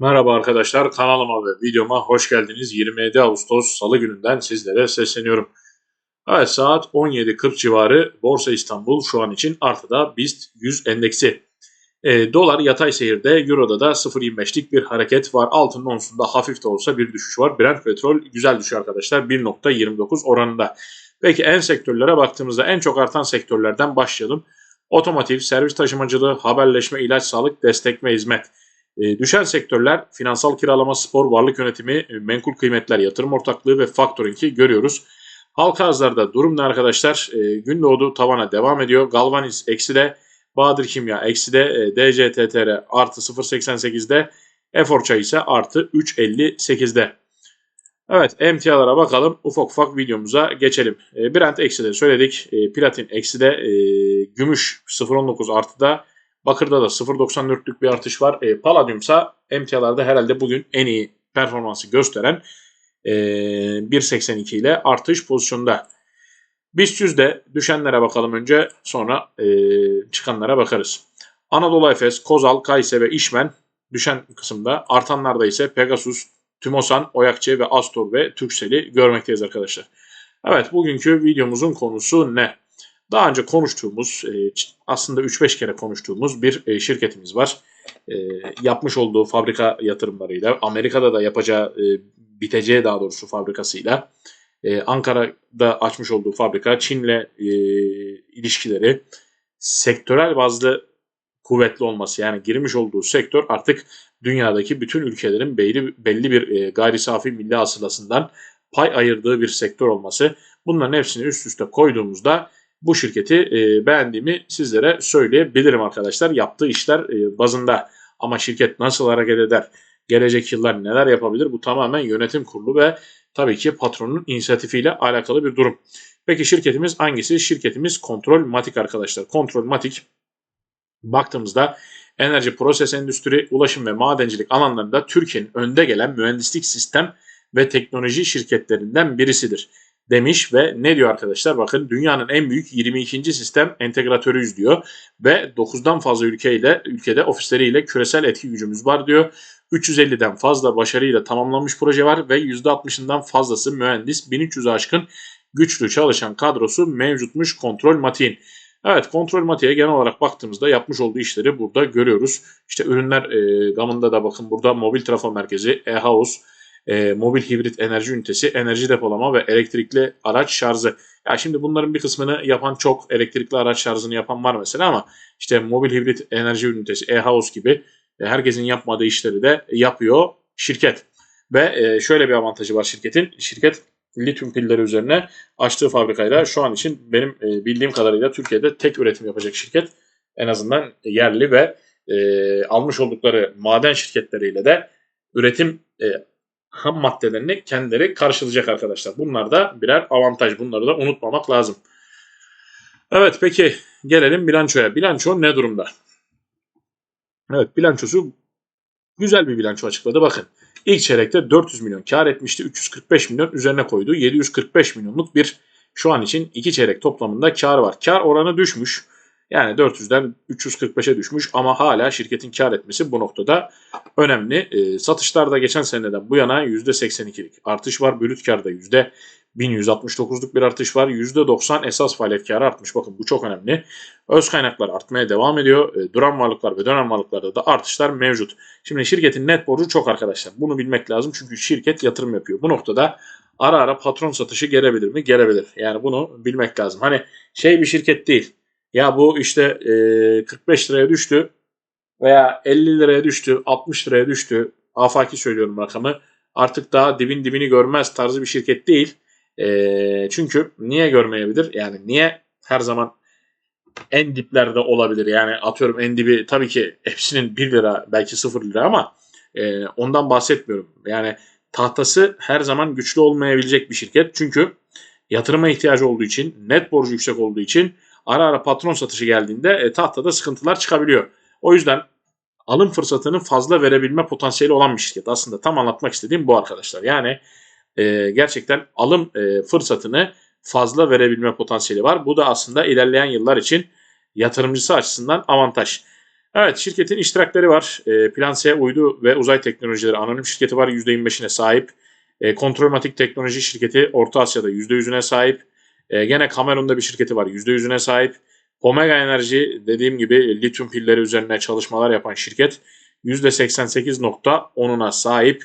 Merhaba arkadaşlar kanalıma ve videoma hoş geldiniz. 27 Ağustos Salı gününden sizlere sesleniyorum. Evet saat 17.40 civarı Borsa İstanbul şu an için artıda BIST 100 endeksi. E, dolar yatay seyirde, Euro'da da 0.25'lik bir hareket var. Altının onsunda hafif de olsa bir düşüş var. Brent petrol güzel düşüyor arkadaşlar 1.29 oranında. Peki en sektörlere baktığımızda en çok artan sektörlerden başlayalım. Otomotiv, servis taşımacılığı, haberleşme, ilaç, sağlık, destek ve hizmet. E, düşen sektörler finansal kiralama, spor, varlık yönetimi, e, menkul kıymetler, yatırım ortaklığı ve factoring'i görüyoruz. Halka arzlarda durum ne arkadaşlar? E, Gündoğdu tavana devam ediyor. Galvaniz eksi de, Bahadır Kimya eksi de, e, DCTTR artı 0.88'de, Eforça ise artı 3.58'de. Evet emtialara bakalım. Ufak ufak videomuza geçelim. E, Brent eksi de söyledik. E, Platin eksi de, Gümüş 0.19 artıda, Bakır'da da 0.94'lük bir artış var. E, Palladium ise emtialarda herhalde bugün en iyi performansı gösteren e, 1.82 ile artış pozisyonda. BIST 100'de düşenlere bakalım önce sonra e, çıkanlara bakarız. Anadolu Efes, Kozal, Kayse ve İşmen düşen kısımda. Artanlarda ise Pegasus, Tümosan, Oyakçı ve Astor ve Türksel'i görmekteyiz arkadaşlar. Evet bugünkü videomuzun konusu ne? Daha önce konuştuğumuz, e, aslında 3-5 kere konuştuğumuz bir e, şirketimiz var. E, yapmış olduğu fabrika yatırımlarıyla, Amerika'da da yapacağı, biteceği daha doğrusu fabrikasıyla, Ankara'da açmış olduğu fabrika, Çin'le ilişkileri, sektörel bazlı kuvvetli olması yani girmiş olduğu sektör artık dünyadaki bütün ülkelerin belli, belli bir gayri safi milli hasılasından pay ayırdığı bir sektör olması. Bunların hepsini üst üste koyduğumuzda bu şirketi e, beğendiğimi sizlere söyleyebilirim arkadaşlar. Yaptığı işler e, bazında ama şirket nasıl hareket eder, gelecek yıllar neler yapabilir bu tamamen yönetim kurulu ve tabii ki patronun inisiyatifiyle alakalı bir durum. Peki şirketimiz hangisi? Şirketimiz Kontrol Matik arkadaşlar. Kontrol Matik baktığımızda enerji, proses endüstri, ulaşım ve madencilik alanlarında Türkiye'nin önde gelen mühendislik sistem ve teknoloji şirketlerinden birisidir demiş ve ne diyor arkadaşlar? Bakın dünyanın en büyük 22. sistem entegratörüyüz diyor ve 9'dan fazla ülkeyle ülkede ofisleriyle küresel etki gücümüz var diyor. 350'den fazla başarıyla tamamlanmış proje var ve %60'ından fazlası mühendis 1300 aşkın güçlü çalışan kadrosu mevcutmuş kontrol matiğin. Evet kontrol matiğe genel olarak baktığımızda yapmış olduğu işleri burada görüyoruz. İşte ürünler e, gamında da bakın burada mobil trafo merkezi, e-house, e, mobil hibrit enerji ünitesi, enerji depolama ve elektrikli araç şarjı. Ya şimdi bunların bir kısmını yapan çok elektrikli araç şarjını yapan var mesela ama işte mobil hibrit enerji ünitesi, e-house gibi e, herkesin yapmadığı işleri de yapıyor şirket. Ve e, şöyle bir avantajı var şirketin. Şirket lityum pilleri üzerine açtığı fabrikayla şu an için benim e, bildiğim kadarıyla Türkiye'de tek üretim yapacak şirket. En azından yerli ve e, almış oldukları maden şirketleriyle de üretim e, ham maddelerini kendileri karşılayacak arkadaşlar. Bunlar da birer avantaj. Bunları da unutmamak lazım. Evet peki gelelim bilançoya. Bilanço ne durumda? Evet bilançosu güzel bir bilanço açıkladı. Bakın ilk çeyrekte 400 milyon kar etmişti. 345 milyon üzerine koydu. 745 milyonluk bir şu an için iki çeyrek toplamında kar var. Kar oranı düşmüş. Yani 400'den 345'e düşmüş ama hala şirketin kar etmesi bu noktada önemli. E, satışlarda geçen seneden bu yana %82'lik artış var. Brüt karda %1169'luk bir artış var. %90 esas faaliyet karı artmış. Bakın bu çok önemli. Öz kaynaklar artmaya devam ediyor. E, duran varlıklar ve dönem varlıklarda da artışlar mevcut. Şimdi şirketin net borcu çok arkadaşlar. Bunu bilmek lazım çünkü şirket yatırım yapıyor. Bu noktada ara ara patron satışı gelebilir mi? Gelebilir. Yani bunu bilmek lazım. Hani şey bir şirket değil ya bu işte e, 45 liraya düştü veya 50 liraya düştü, 60 liraya düştü. Afaki söylüyorum rakamı. Artık daha dibin dibini görmez tarzı bir şirket değil. E, çünkü niye görmeyebilir? Yani niye her zaman en diplerde olabilir? Yani atıyorum en dibi tabii ki hepsinin 1 lira belki 0 lira ama e, ondan bahsetmiyorum. Yani tahtası her zaman güçlü olmayabilecek bir şirket. Çünkü yatırıma ihtiyacı olduğu için, net borcu yüksek olduğu için ara ara patron satışı geldiğinde e, tahtada sıkıntılar çıkabiliyor. O yüzden alım fırsatını fazla verebilme potansiyeli olan bir şirket. Aslında tam anlatmak istediğim bu arkadaşlar. Yani e, gerçekten alım e, fırsatını fazla verebilme potansiyeli var. Bu da aslında ilerleyen yıllar için yatırımcısı açısından avantaj. Evet şirketin iştirakleri var. E, Planse Uydu ve Uzay Teknolojileri Anonim Şirketi var %25'ine sahip. E, Kontrolmatik Teknoloji Şirketi Orta Asya'da %100'üne sahip. E, gene Kamerun'da bir şirketi var %100'üne sahip. Omega Enerji dediğim gibi lityum pilleri üzerine çalışmalar yapan şirket %88.10'una sahip.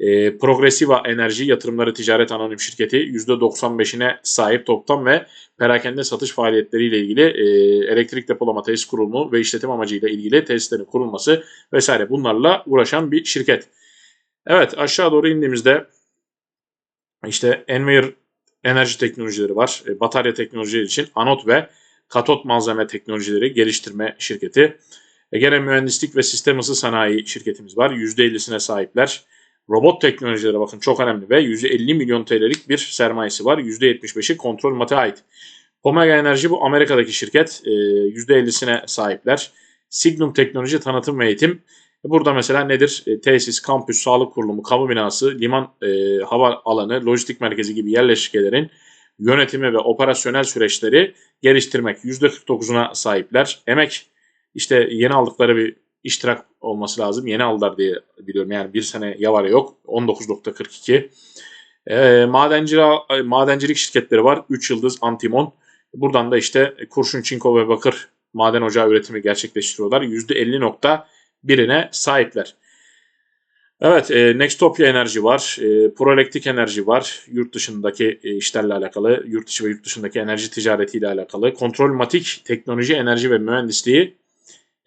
E, Progressiva Enerji Yatırımları Ticaret Anonim Şirketi %95'ine sahip toplam ve perakende satış faaliyetleriyle ilgili e, elektrik depolama tesis kurulumu ve işletim amacıyla ilgili tesislerin kurulması vesaire bunlarla uğraşan bir şirket. Evet aşağı doğru indiğimizde işte Envir enerji teknolojileri var. E, batarya teknolojileri için anot ve katot malzeme teknolojileri geliştirme şirketi. Ege Mühendislik ve Sistem Isı Sanayi şirketimiz var. %50'sine sahipler. Robot teknolojileri bakın çok önemli ve 150 milyon TL'lik bir sermayesi var. %75'i kontrol mate ait. Omega Enerji bu Amerika'daki şirket. %50'sine sahipler. Signum Teknoloji Tanıtım ve Eğitim. Burada mesela nedir? E, tesis, kampüs, sağlık kurulumu, kamu binası, liman e, hava alanı, lojistik merkezi gibi yerleşkelerin yönetimi ve operasyonel süreçleri geliştirmek. %49'una sahipler. Emek işte yeni aldıkları bir iştirak olması lazım. Yeni aldılar diye biliyorum. Yani bir sene ya yok. 19.42. E, madencilik, madencilik şirketleri var. 3 yıldız Antimon. Buradan da işte kurşun, çinko ve bakır maden ocağı üretimi gerçekleştiriyorlar. %50.1'ine sahipler. Evet, e, Nextopia Enerji var, e, Proelektik Enerji var, yurt dışındaki e, işlerle alakalı, yurt dışı ve yurt dışındaki enerji ticaretiyle alakalı. Kontrolmatik Teknoloji, Enerji ve Mühendisliği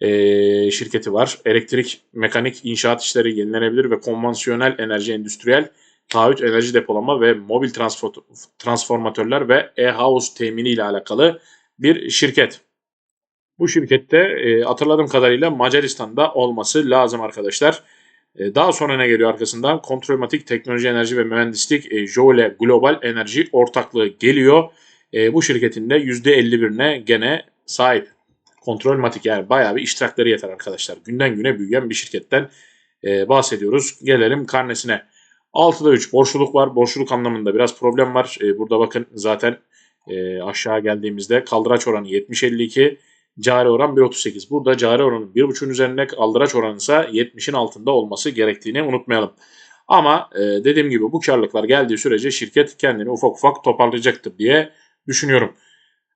e, şirketi var. Elektrik, mekanik, inşaat işleri, yenilenebilir ve konvansiyonel enerji endüstriyel, taahhüt enerji depolama ve mobil transformatörler ve e-house temini ile alakalı bir şirket. Bu şirkette e, hatırladığım kadarıyla Macaristan'da olması lazım arkadaşlar. E, daha sonra ne geliyor arkasından? Kontrolmatik Teknoloji, Enerji ve Mühendislik e, Jole Global Enerji ortaklığı geliyor. E, bu şirketin de %51'ine gene sahip. Kontrolmatik yani bayağı bir iştirakları yeter arkadaşlar. Günden güne büyüyen bir şirketten e, bahsediyoruz. Gelelim karnesine. 6'da 3 borçluluk var. Borçluluk anlamında biraz problem var. E, burada bakın zaten e, aşağı geldiğimizde kaldıraç oranı 70-52. Cari oran 1.38. Burada cari oranın 1.5'ün üzerinde kaldıraç oranı ise 70'in altında olması gerektiğini unutmayalım. Ama e, dediğim gibi bu karlılıklar geldiği sürece şirket kendini ufak ufak toparlayacaktır diye düşünüyorum.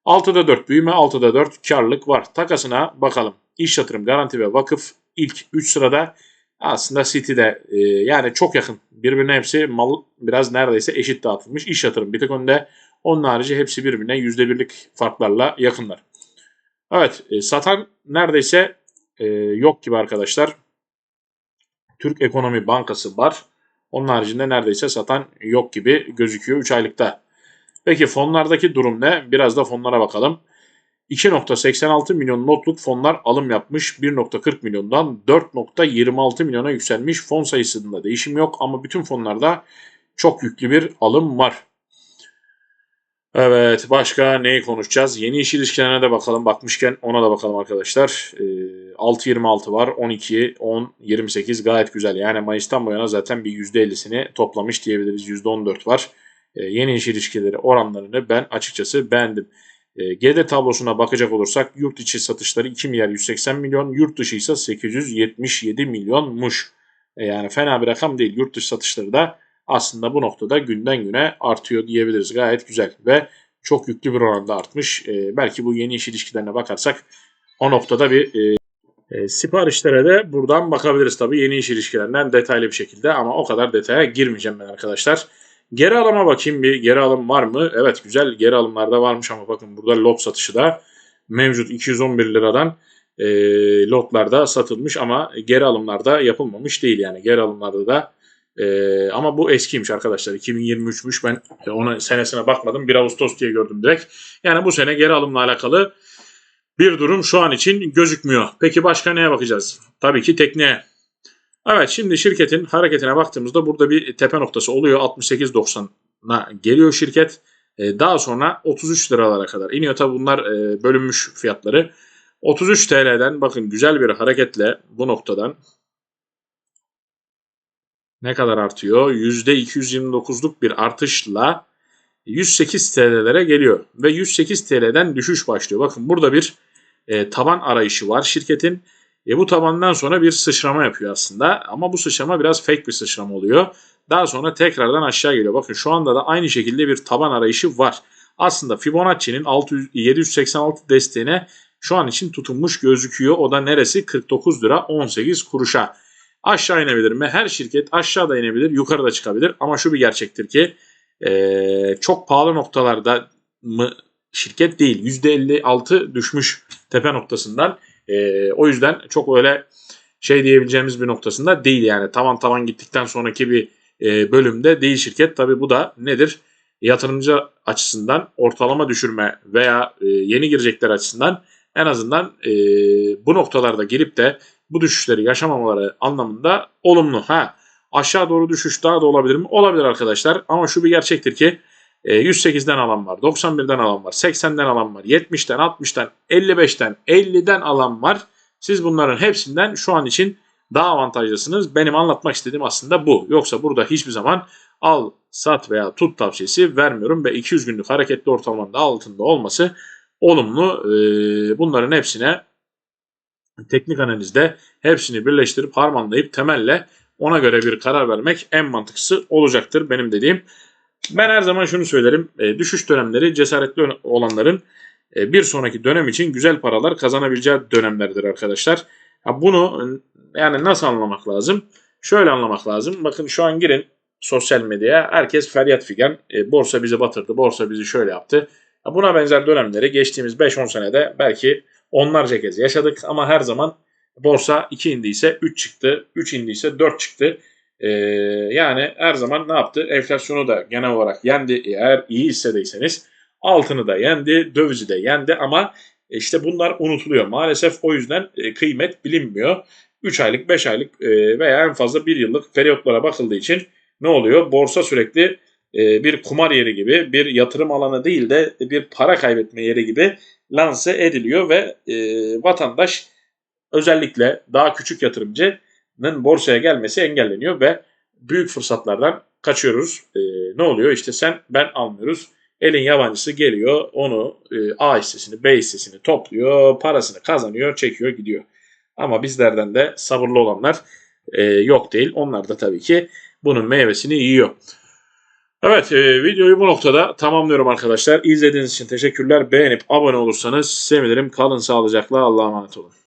6'da 4 büyüme, 6'da 4 karlılık var. Takasına bakalım. İş yatırım, garanti ve vakıf ilk 3 sırada aslında City'de e, yani çok yakın. Birbirine hepsi mal biraz neredeyse eşit dağıtılmış. İş yatırım bir tek önde. Onun harici hepsi birbirine %1'lik farklarla yakınlar. Evet e, satan neredeyse e, yok gibi arkadaşlar. Türk Ekonomi Bankası var. Onun haricinde neredeyse satan yok gibi gözüküyor 3 aylıkta. Peki fonlardaki durum ne? Biraz da fonlara bakalım. 2.86 milyon notluk fonlar alım yapmış. 1.40 milyondan 4.26 milyona yükselmiş. Fon sayısında değişim yok ama bütün fonlarda çok yüklü bir alım var. Evet başka neyi konuşacağız? Yeni iş ilişkilerine de bakalım. Bakmışken ona da bakalım arkadaşlar. E, 6.26 var. 12, 10, 28 gayet güzel. Yani Mayıs'tan bu yana zaten bir %50'sini toplamış diyebiliriz. %14 var. E, yeni iş ilişkileri oranlarını ben açıkçası beğendim. E, gelir tablosuna bakacak olursak yurt içi satışları 2 milyar 180 milyon, yurt dışı ise 877 milyonmuş. Yani fena bir rakam değil. Yurt dışı satışları da aslında bu noktada günden güne artıyor diyebiliriz. Gayet güzel ve çok yüklü bir oranda artmış. E, belki bu yeni iş ilişkilerine bakarsak o noktada bir e, e, siparişlere de buradan bakabiliriz tabii yeni iş ilişkilerinden detaylı bir şekilde ama o kadar detaya girmeyeceğim ben arkadaşlar. Geri alıma bakayım bir geri alım var mı? Evet güzel geri alımlarda varmış ama bakın burada lot satışı da mevcut 211 liradan e, lotlarda satılmış ama geri alımlarda yapılmamış değil yani geri alımlarda da ee, ama bu eskiymiş arkadaşlar. 2023'müş. Ben ona senesine bakmadım. 1 Ağustos diye gördüm direkt. Yani bu sene geri alımla alakalı bir durum şu an için gözükmüyor. Peki başka neye bakacağız? Tabii ki tekneye. Evet şimdi şirketin hareketine baktığımızda burada bir tepe noktası oluyor. 68.90'a geliyor şirket. Ee, daha sonra 33 liralara kadar iniyor. Tabii bunlar e, bölünmüş fiyatları. 33 TL'den bakın güzel bir hareketle bu noktadan ne kadar artıyor? %229'luk bir artışla 108 TL'lere geliyor. Ve 108 TL'den düşüş başlıyor. Bakın burada bir e, taban arayışı var şirketin. E, bu tabandan sonra bir sıçrama yapıyor aslında ama bu sıçrama biraz fake bir sıçrama oluyor. Daha sonra tekrardan aşağı geliyor. Bakın şu anda da aynı şekilde bir taban arayışı var. Aslında Fibonacci'nin 600 786 desteğine şu an için tutunmuş gözüküyor. O da neresi? 49 lira 18 kuruşa. Aşağı inebilir mi? Her şirket aşağıda inebilir, yukarıda çıkabilir. Ama şu bir gerçektir ki e, çok pahalı noktalarda mı şirket değil. %56 düşmüş tepe noktasından. E, o yüzden çok öyle şey diyebileceğimiz bir noktasında değil yani. Tavan tavan gittikten sonraki bir e, bölümde değil şirket. Tabi bu da nedir? Yatırımcı açısından ortalama düşürme veya e, yeni girecekler açısından en azından e, bu noktalarda gelip de bu düşüşleri yaşamamaları anlamında olumlu. Ha aşağı doğru düşüş daha da olabilir mi? Olabilir arkadaşlar. Ama şu bir gerçektir ki e, 108'den alan var, 91'den alan var, 80'den alan var, 70'ten, 60'tan, 55'ten, 50'den alan var. Siz bunların hepsinden şu an için daha avantajlısınız. Benim anlatmak istediğim aslında bu. Yoksa burada hiçbir zaman al, sat veya tut tavsiyesi vermiyorum ve 200 günlük hareketli ortalamanın da altında olması olumlu. Ee, bunların hepsine teknik analizde hepsini birleştirip harmanlayıp temelle ona göre bir karar vermek en mantıklısı olacaktır benim dediğim. Ben her zaman şunu söylerim. E, düşüş dönemleri cesaretli olanların e, bir sonraki dönem için güzel paralar kazanabileceği dönemlerdir arkadaşlar. Bunu yani nasıl anlamak lazım? Şöyle anlamak lazım. Bakın şu an girin sosyal medyaya. Herkes feryat figan. E, borsa bizi batırdı. Borsa bizi şöyle yaptı. Buna benzer dönemleri geçtiğimiz 5-10 senede belki onlarca kez yaşadık. Ama her zaman borsa 2 indiyse 3 çıktı. 3 indiyse 4 çıktı. Ee, yani her zaman ne yaptı? Enflasyonu da genel olarak yendi. Eğer iyi hissedeyseniz altını da yendi, dövizi de yendi ama işte bunlar unutuluyor. Maalesef o yüzden e, kıymet bilinmiyor. 3 aylık, 5 aylık e, veya en fazla 1 yıllık periyotlara bakıldığı için ne oluyor? Borsa sürekli e, bir kumar yeri gibi, bir yatırım alanı değil de bir para kaybetme yeri gibi lanse ediliyor ve vatandaş özellikle daha küçük yatırımcının borsaya gelmesi engelleniyor ve büyük fırsatlardan kaçıyoruz. ne oluyor? İşte sen ben almıyoruz Elin yabancısı geliyor onu e, A hissesini B hissesini topluyor parasını kazanıyor çekiyor gidiyor. Ama bizlerden de sabırlı olanlar e, yok değil. Onlar da tabii ki bunun meyvesini yiyor. Evet e, videoyu bu noktada tamamlıyorum arkadaşlar. İzlediğiniz için teşekkürler. Beğenip abone olursanız sevinirim. Kalın sağlıcakla Allah'a emanet olun.